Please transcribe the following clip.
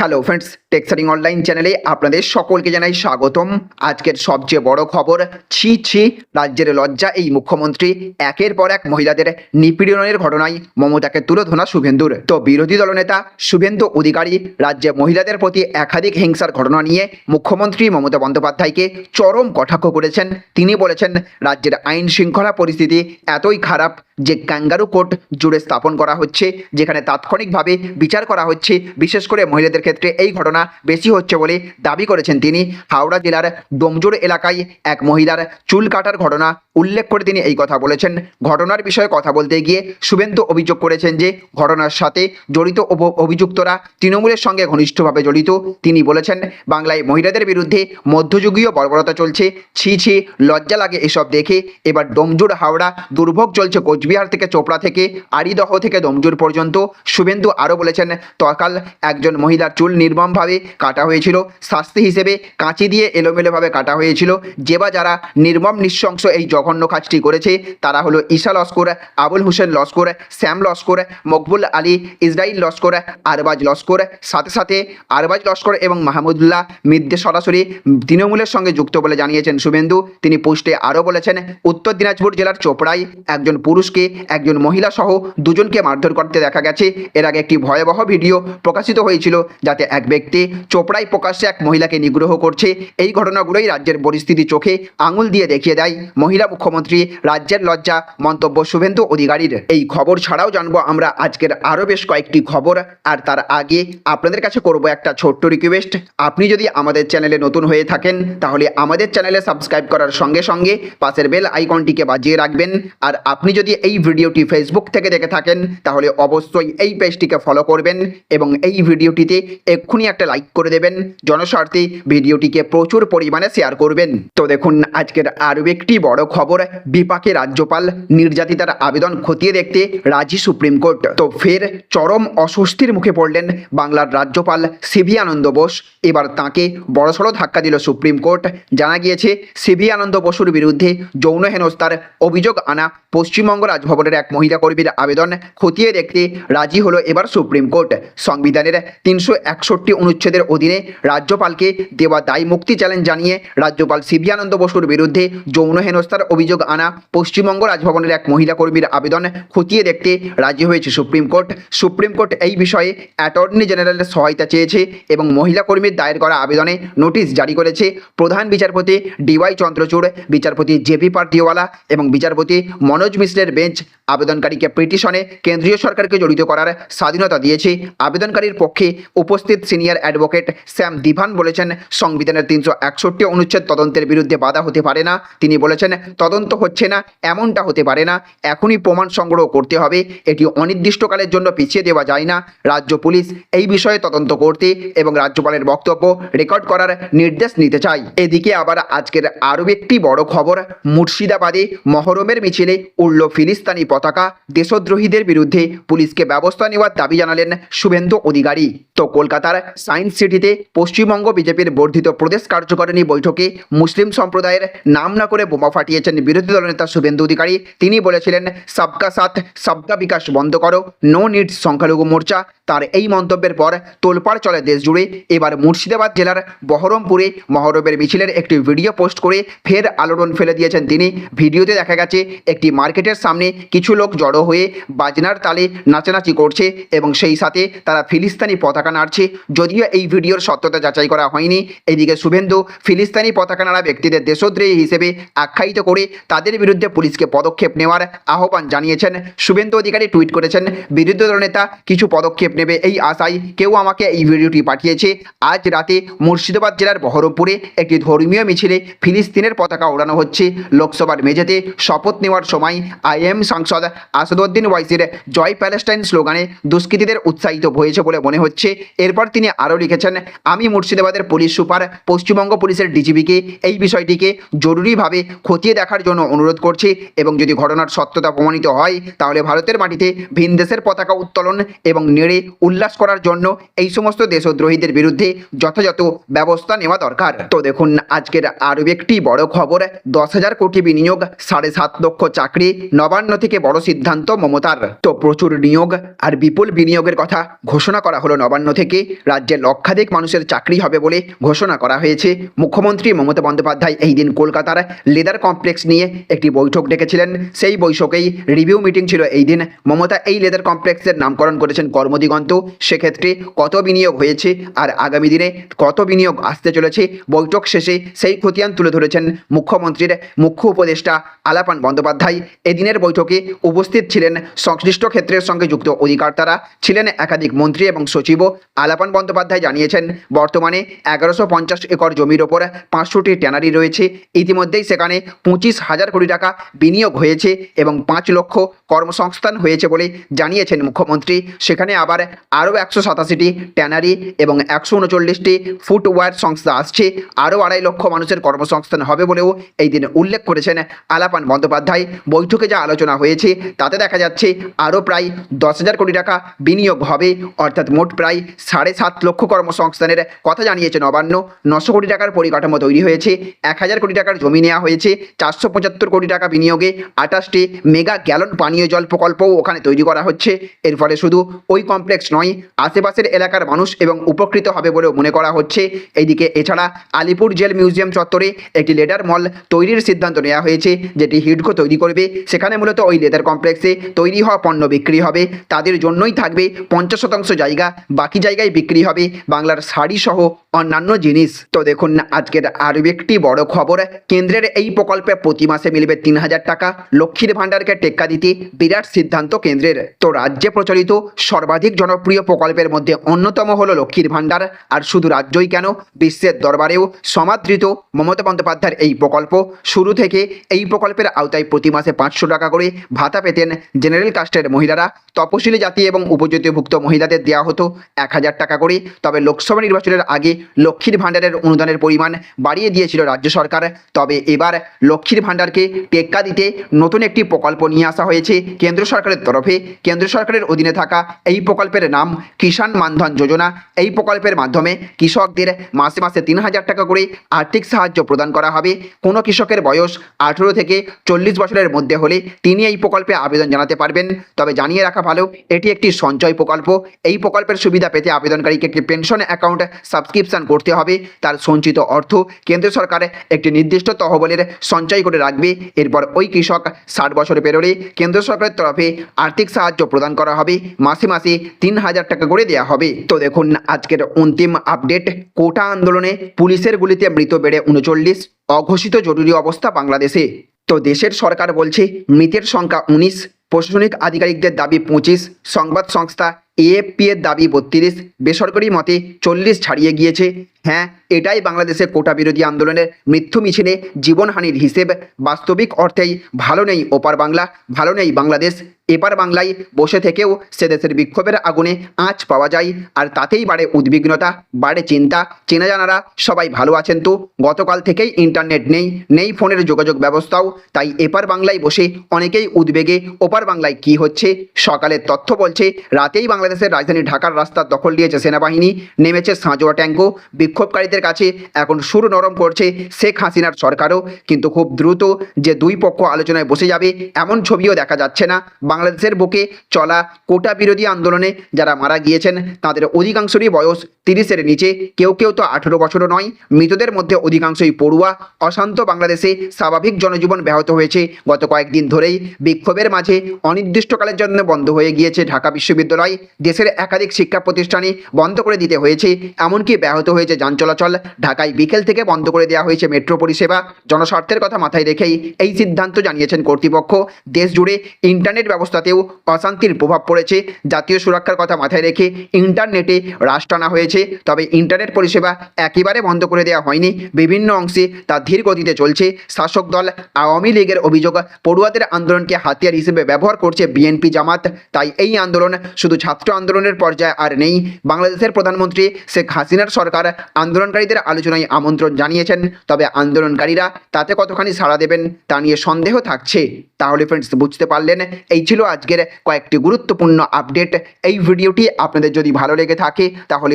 Hello friends টেক্সারিং online চ্যানেলে আপনাদের সকলকে জানাই স্বাগতম। আজকের সবচেয়ে বড় খবর, ছি ছি, রাজ্যের লজ্জা এই মুখ্যমন্ত্রী। একের পর এক মহিলাদের নিপীড়নের ঘটনায় মমতাকে তুলে ধরা শুভেন্দুর। তো বিরোধী দলনেতা শুভেন্দু অধিকারী রাজ্যে মহিলাদের প্রতি একাধিক হিংসার ঘটনা নিয়ে মুখ্যমন্ত্রী মমতা বন্দ্যোপাধ্যায়কে চরম কটাক্ষ করেছেন। তিনি বলেছেন, রাজ্যের আইন শৃঙ্খলা পরিস্থিতি এতই খারাপ যে ক্যাঙ্গারু কোর্ট জুড়ে স্থাপন করা হচ্ছে, যেখানে তাৎক্ষণিকভাবে বিচার করা হচ্ছে, বিশেষ করে মহিলাদের ক্ষেত্রে এই ঘটনা বেশি হচ্ছে বলে দাবি করেছেন তিনি। হাওড়া জেলার ডোমজোর এলাকায় এক মহিলার চুল কাটার ঘটনা উল্লেখ করে তিনি এই কথা বলেছেন। ঘটনার বিষয়ে কথা বলতে গিয়ে শুভেন্দু অভিযোগ করেছেন যে, ঘটনার সাথে জড়িত অভ- অভিযুক্তরা তৃণমূলের সঙ্গে ঘনিষ্ঠভাবে জড়িত। তিনি বলেছেন, বাংলায় মহিলাদের বিরুদ্ধে মধ্যযুগীয় বর্বরতা চলছে। ছি ছি, লজ্জা লাগে এসব দেখে। এবার ডোমজুর হাওড়া, দুর্ভোগ চলছে কোচবিহার থেকে চোপড়া থেকে আড়িদহ থেকে ডোমজুর পর্যন্ত। শুভেন্দু আরও বলেছেন তকাল একজন মহিলার চুল নির্মমভাবে কাটা হয়েছিল। শাস্তি হিসেবে কাঁচি দিয়ে এলোমেলোভাবে কাটা হয়েছিল। যে বা যারা নির্মম নৃশংস এই জঘন্য কাজটি করেছে, তারা হলো ঈশা লস্কর, আবুল হোসেন লস্কর, শ্যাম লস্কর, মকবুল আলী, ইসরাইল লস্কর, আরবাজ লস্কর। সাথে সাথে আরবাজ লস্কর এবং মাহমুদুল্লাহ মিদ্দে সরাসরি তৃণমূলের সঙ্গে যুক্ত বলে জানিয়েছেন শুভেন্দু। তিনি পোস্টে আরও বলেছেন, উত্তর দিনাজপুর জেলার চোপড়ায় একজন পুরুষকে, একজন মহিলা সহ দুজনকে মারধর করতে দেখা গেছে। এর আগে একটি ভয়াবহ ভিডিও প্রকাশিত হয়েছিল যাতে এক ব্যক্তি চোপড়ায় প্রকাশ্যে এক মহিলাকে নিগ্রহ করছে, এই ঘটনাগুলোই রাজ্যের পরিস্থিতি চোখে আঙুল দিয়ে দেখিয়ে দেয় মহিলা মুখ্যমন্ত্রী রাজ্যের লজ্জা, মন্তব্য শুভেন্দু অধিকারীর। এই খবর ছাড়াও জানব আমরা আজকের আরও বেশ কয়েকটি খবর, আর তার আগে আপনাদের কাছে করব একটা ছোট্ট রিকোয়েস্ট আপনি যদি আমাদের চ্যানেলে নতুন হয়ে থাকেন, তাহলে আমাদের চ্যানেলে সাবস্ক্রাইব করার সঙ্গে সঙ্গে পাশের বেল আইকনটিকে বাজিয়ে রাখবেন। আর আপনি যদি এই ভিডিওটি ফেসবুক থেকে দেখে থাকেন, তাহলে অবশ্যই এই পেজটিকে ফলো করবেন এবং এই ভিডিওটিতে এক্ষুনি একটা লাইক করে দেবেন, জনস্বার্থে ভিডিওটিকে প্রচুর পরিমাণে শেয়ার করবেন। তো দেখুন, আজকের আরও একটি বড় খবর, বিপাকে রাজ্যপাল নির্যাতিতার আবেদন খতিয়ে দেখতে রাজি সুপ্রিম কোর্ট। তো ফের চরম অস্বস্তির মুখে পড়লেন বাংলার রাজ্যপাল সিভি আনন্দ বোস। এবার তাঁকে বড়সড় ধাক্কা দিল সুপ্রিম কোর্ট। জানা গিয়েছে, সিভি আনন্দ বসুর বিরুদ্ধে যৌন হেনস্থার অভিযোগ আনা পশ্চিমবঙ্গ রাজভবনের এক মহিলা কর্মীর আবেদন খতিয়ে দেখতে রাজি হলো এবার সুপ্রিম কোর্ট। সংবিধানের তিনশো একষট্টি অনুচ্ছেদের অধীনে রাজ্যপালকে দেওয়া দায় মুক্তি চ্যালেঞ্জ জানিয়ে রাজ্যপাল সিভি আনন্দ বসুর বিরুদ্ধে যৌন হেনস্থার অভিযোগ আনা পশ্চিমবঙ্গ রাজভবনের এক মহিলা কর্মীর আবেদন খতিয়ে দেখতে রাজি হয়েছে সুপ্রিম কোর্ট। সুপ্রিম কোর্ট এই বিষয়ে অ্যাটর্নি জেনারেলের সহায়তা চেয়েছে এবং মহিলা কর্মীর দায়ের করা আবেদনে নোটিশ জারি করেছে প্রধান বিচারপতি ডিওয়াই চন্দ্রচূড়, বিচারপতি জেপি পার্টিওয়ালা এবং বিচারপতি মনোজ মিশ্রের বেঞ্চ আবেদনকারীকে পিটিশনে কেন্দ্রীয় সরকারকে জড়িত করার স্বাধীনতা দিয়েছে। আবেদনকারীর পক্ষে উপস্থিত সিনিয়র অ্যাডভোকেট স্যাম দিভান বলেছেন, সংবিধানের তিনশো একষট্টি অনুচ্ছেদ তদন্তের বিরুদ্ধে বাধা হতে পারে না। তিনি বলেছেন, তদন্ত হচ্ছে না, এমনটা হতে পারে না, এখনই প্রমাণ সংগ্রহ করতে হবে, এটি অনির্দিষ্টকালের জন্য পিছিয়ে দেওয়া যায় না। রাজ্য পুলিশ এই বিষয়ে তদন্ত করতে এবং রাজ্যপালের বক্তব্য রেকর্ড করার নির্দেশ নিতে চায়। এদিকে আবার আজকের আরও একটি বড় খবর, মুর্শিদাবাদে মহরমের মিছিলে উড়ল ফিলিস্তানি পতাকা, দেশদ্রোহীদের বিরুদ্ধে পুলিশকে ব্যবস্থা নেওয়ার দাবি জানালেন শুভেন্দু অধিকারী। তো কলকাতার সায়েন্স সিটিতে পশ্চিমবঙ্গ বিজেপির বর্ধিত প্রদেশ কার্যকারিণী বৈঠকে মুসলিম সম্প্রদায়ের নাম না করে বোমা ফাটিয়েছেন বিরোধী দলনেতা শুভেন্দু অধিকারী। তিনি বলেছিলেন, সবকা সাথ, সবকা বিকাশ বন্ধ করো নো নিডস সংখ্যালঘু মোর্চা। তার এই মন্তব্যের পর তোলপাড় চলে দেশ জুড়ে এবার মুর্শিদাবাদ জেলার বহরমপুরে মহরমের মিছিলের একটি ভিডিও পোস্ট করে ফের আলোড়ন ফেলে দিয়েছেন তিনি। ভিডিওতে দেখা গেছে, একটি মার্কেটের সামনে কিছু লোক জড়ো হয়ে বাজনার তালে নাচানাচি করছে এবং সেই সাথে তারা ফিলিস্তানি পতাকা নাড়ছে। যদিও এই ভিডিওর সত্যতা যাচাই করা হয়নি। এদিকে শুভেন্দু ফিলিস্তানি পতাকা নাড়া ব্যক্তিদের দেশদ্রোহী হিসেবে আখ্যায়িত করে তাদের বিরুদ্ধে পুলিশকে পদক্ষেপ নেওয়ার আহ্বান জানিয়েছেন। শুভেন্দু অধিকারী টুইট করেছেন বিরোধী দলনেতা কিছু পদক্ষেপ নেবে এই আশায় কেউ আমাকে এই ভিডিওটি পাঠিয়েছে। আজ রাতে মুর্শিদাবাদ জেলার বহরমপুরে একটি ধর্মীয় মিছিলে ফিলিস্তিনের পতাকা ওড়ানো হচ্ছে। লোকসভার মেঝেতে শপথ নেওয়ার সময় আইএম সাংসদ আসাদুদ্দিন ওয়াইসির জয় প্যালেস্টাইন স্লোগানে দুষ্কৃতীদের উৎসাহিত হয়েছে বলে মনে হচ্ছে। এরপর তিনি আরও লিখেছেন, আমি মুর্শিদাবাদের পুলিশ সুপার, পশ্চিমবঙ্গ পুলিশের ডিজিপিকে এই বিষয়টিকে জরুরিভাবে খতিয়ে দেখার জন্য অনুরোধ করছি এবং যদি ঘটনার সত্যতা প্রমাণিত হয়, তাহলে ভারতের মাটিতে ভিন দেশের পতাকা উত্তোলন এবং নেড়ে উল্লাস করার জন্য এই সমস্ত দেশদ্রোহীদের বিরুদ্ধে যথাযথ ব্যবস্থা নেওয়া দরকার। তো দেখুন, আজকের আরও একটি বড় খবর, দশ হাজার কোটি বিনিয়োগ, সাড়ে সাত লক্ষ চাকরি, নবান্ন থেকে বড় সিদ্ধান্ত মমতার। তো প্রচুর নিয়োগ আর বিপুল বিনিয়োগের কথা ঘোষণা করা হলো নবান্ন থেকে। থেকে রাজ্যের লক্ষাধিক মানুষের চাকরি হবে বলে ঘোষণা করা হয়েছে। মুখ্যমন্ত্রী মমতা বন্দ্যোপাধ্যায় এই দিন কলকাতার লেদার কমপ্লেক্স নিয়ে একটি বৈঠক ডেকেছিলেন। সেই বৈঠকেই রিভিউ মিটিং ছিল এই দিন। মমতা এই লেদার কমপ্লেক্সের নামকরণ করেছেন কর্মদিগন্ত। সেক্ষেত্রে কত বিনিয়োগ হয়েছে আর আগামী দিনে কত বিনিয়োগ আসতে চলেছে? বৈঠক শেষে সেই খতিয়ান তুলে ধরেছেন মুখ্যমন্ত্রীর মুখ্য উপদেষ্টা আলাপান বন্দ্যোপাধ্যায়। এদিনের বৈঠকে উপস্থিত ছিলেন সংশ্লিষ্ট ক্ষেত্রের সঙ্গে যুক্ত অধিকর্তারা। ছিলেন একাধিক মন্ত্রী এবং সচিবও। আলাপান বন্দ্যোপাধ্যায় জানিয়েছেন, বর্তমানে এগারোশো পঞ্চাশ একর জমির ওপর পাঁচশোটি ট্যানারি রয়েছে। ইতিমধ্যেই সেখানে পঁচিশ হাজার কোটি টাকা বিনিয়োগ হয়েছে এবং পাঁচ লক্ষ কর্মসংস্থান হয়েছে বলে জানিয়েছেন মুখ্যমন্ত্রী। সেখানে আবার আরও একশো সাতাশিটি ট্যানারি এবং একশো উনচল্লিশটি ফুটওয়্যার সংস্থা আসছে। আরও আড়াই লক্ষ মানুষের কর্মসংস্থান হবে বলেও এই দিন উল্লেখ করেছেন আলাপান বন্দ্যোপাধ্যায়। বৈঠকে যা আলোচনা হয়েছে, তাতে দেখা যাচ্ছে আরও প্রায় দশ হাজার কোটি টাকা বিনিয়োগ হবে। অর্থাৎ মোট প্রায় সাড়ে সাত লক্ষ কর্মসংস্থানের কথা জানিয়েছে নবান্ন। নশো কোটি টাকার পরিকাঠামো তৈরি হয়েছে, এক হাজার কোটি টাকার জমি নেওয়া হয়েছে, চারশো পঁচাত্তর কোটি টাকা বিনিয়োগে আঠাশটি মেগা গ্যালন পানীয় জল প্রকল্পও ওখানে তৈরি করা হচ্ছে। এর ফলে শুধু ওই কমপ্লেক্স নয়, আশেপাশের এলাকার মানুষ এবং উপকৃত হবে বলেও মনে করা হচ্ছে। এইদিকে এছাড়া আলিপুর জেল মিউজিয়াম চত্বরে একটি লেদার মল তৈরির সিদ্ধান্ত নেওয়া হয়েছে, যেটি হিডকো তৈরি করবে। সেখানে মূলত ওই লেদার কমপ্লেক্সে তৈরি হওয়া পণ্য বিক্রি হবে। তাদের জন্যই থাকবে পঞ্চাশ শতাংশ জায়গা, বাকি জায়গায় বিক্রি হবে, বাংলার শাড়ি সহ অন্যান্য জিনিস। তো দেখুন না আজকের আরও একটি বড় খবর, কেন্দ্রের এই প্রকল্পে প্রতি মাসে মিলবে তিন হাজার টাকা। লক্ষ্মীর ভাণ্ডারকে টেক্কা দিতে বিরাট সিদ্ধান্ত কেন্দ্রের। তো রাজ্যে প্রচলিত সর্বাধিক জনপ্রিয় প্রকল্পের মধ্যে অন্যতম হলো লক্ষ্মীর ভাণ্ডার। আর শুধু রাজ্যই কেন, বিশ্বের দরবারেও সমাদৃত মমতা বন্দ্যোপাধ্যায়ের এই প্রকল্প। শুরু থেকে এই প্রকল্পের আওতায় প্রতি মাসে পাঁচশো টাকা করে ভাতা পেতেন জেনারেল কাস্টের মহিলারা। তপশিলি জাতি এবং উপজাতিভুক্ত মহিলাদের দেওয়া হতো এক হাজার টাকা করে। তবে লোকসভা নির্বাচনের আগে লক্ষ্মীর ভাণ্ডারের অনুদানের পরিমাণ বাড়িয়ে দিয়েছিল রাজ্য সরকার। তবে এবার লক্ষ্মীর ভাণ্ডারকে টেক্কা দিতে নতুন একটি প্রকল্প নিয়ে আসা হয়েছে কেন্দ্র সরকারের তরফে। কেন্দ্র সরকারের অধীনে থাকা এই প্রকল্পের নাম কিষাণ মানধন যোজনা। এই প্রকল্পের মাধ্যমে কৃষকদের মাসে মাসে তিন হাজার টাকা করে আর্থিক সাহায্য প্রদান করা হবে। কোনো কৃষকের বয়স আঠেরো থেকে চল্লিশ বছরের মধ্যে হলে তিনি এই প্রকল্পে আবেদন জানাতে পারবেন। তবে জানিয়ে রাখা ভালো, এটি একটি সঞ্চয় প্রকল্প। এই প্রকল্পের সুবিধা পেতে আবেদনকারীকে একটি পেনশন অ্যাকাউন্ট সাবস্ক্রিপশন করতে হবে, তার সঞ্চিত অর্থ কেন্দ্র সরকার একটি নির্দিষ্ট তহবিলের সঞ্চয় করে রাখবে। এরপর ওই কৃষক ষাট বছর পেরোলে কেন্দ্র সরকারের তরফে আর্থিক সাহায্য প্রদান করা হবে। মাসে মাসে তিন হাজার টাকা করে দেওয়া হবে। তো দেখুন, আজকের অন্তিম আপডেট কোটা আন্দোলনে পুলিশের গুলিতে মৃত বেড়ে উনচল্লিশ, অঘোষিত জরুরি অবস্থা বাংলাদেশে। তো দেশের সরকার বলছে, মৃতের সংখ্যা উনিশ, প্রশাসনিক আধিকারিকদের দাবি পঁচিশ, সংবাদ সংস্থা এএফপি এর দাবি বত্রিশ বেসরকারি মতে চল্লিশ ছাড়িয়ে গিয়েছে। হ্যাঁ এটাই বাংলাদেশের কোটা বিরোধী আন্দোলনের মৃত্যু মিছিলে জীবনহানির হিসেব। বাস্তবিক অর্থেই ভালো নেই ওপার বাংলা, ভালো নেই বাংলাদেশ। এপার বাংলায় বসে থেকেও সে দেশের বিক্ষোভের আগুনে আঁচ পাওয়া যায়, আর তাতেই বাড়ে উদ্বিগ্নতা, বাড়ে চিন্তা। চেনা জানারা সবাই ভালো আছেন তো? গতকাল থেকেই ইন্টারনেট নেই নেই ফোনের যোগাযোগ ব্যবস্থাও। তাই এপার বাংলায় বসে অনেকেই উদ্বেগে, ওপার বাংলায় কি হচ্ছে? সকালের তথ্য বলছে, রাতেই বাংলাদেশের রাজধানী ঢাকার রাস্তা দখল নিয়েছে সেনাবাহিনী, নেমেছে সাঁজোয়া ট্যাঙ্কও বিক্ষোভকারীদের কাছে এখন সুর নরম করছে শেখ হাসিনার সরকারও। কিন্তু খুব দ্রুত যে দুই পক্ষ আলোচনায় বসে যাবে, এমন ছবিও দেখা যাচ্ছে না। বাংলাদেশের বুকে চলা কোটা বিরোধী আন্দোলনে যারা মারা গিয়েছেন, তাদের অধিকাংশেরই বয়স তিরিশের নিচে কেউ কেউ তো আঠেরো বছরও নয়। মৃতদের মধ্যে অধিকাংশই পড়ুয়া। অশান্ত বাংলাদেশে স্বাভাবিক জনজীবন ব্যাহত হয়েছে। গত কয়েকদিন ধরেই বিক্ষোভের মাঝে অনির্দিষ্টকালের জন্য বন্ধ হয়ে গিয়েছে ঢাকা বিশ্ববিদ্যালয়। দেশের একাধিক শিক্ষা প্রতিষ্ঠানে বন্ধ করে দিতে হয়েছে। এমনকি ব্যাহত হয়েছে যান চলাচল। ঢাকায় বিকেল থেকে বন্ধ করে দেওয়া হয়েছে মেট্রো পরিষেবা। জনস্বার্থের কথা মাথায় রেখেই এই সিদ্ধান্ত জানিয়েছেন কর্তৃপক্ষ। দেশ জুড়ে ইন্টারনেট ব্যবস্থাতেও অশান্তির প্রভাব পড়েছে। জাতীয় সুরক্ষার কথা মাথায় রেখে ইন্টারনেটে হ্রাস টানা হয়েছে। তবে ইন্টারনেট পরিষেবা একেবারে বন্ধ করে দেওয়া হয়নি। বিভিন্ন অংশে তা ধীর গতিতে চলছে। শাসক দল আওয়ামী লীগের অভিযোগ, পড়ুয়াদের আন্দোলনকে হাতিয়ার হিসেবে ব্যবহার করছে বিএনপি জামাত। তাই এই আন্দোলন শুধু ছাত্র আন্দোলনের পর্যায়ে আর নেই। বাংলাদেশের প্রধানমন্ত্রী শেখ হাসিনার সরকার আন্দোলনকারীদের আলোচনায় আমন্ত্রণ জানিয়েছেন। তবে আন্দোলনকারীরা তাতে কতখানি সাড়া দেবেন, তা নিয়ে সন্দেহ থাকছে। তাহলে ফ্রেন্ডস বুঝতে পারলেন? এই ছিল আজকের কয়েকটি গুরুত্বপূর্ণ আপডেট এই ভিডিওটি আপনাদের যদি ভালো লেগে থাকে, তাহলে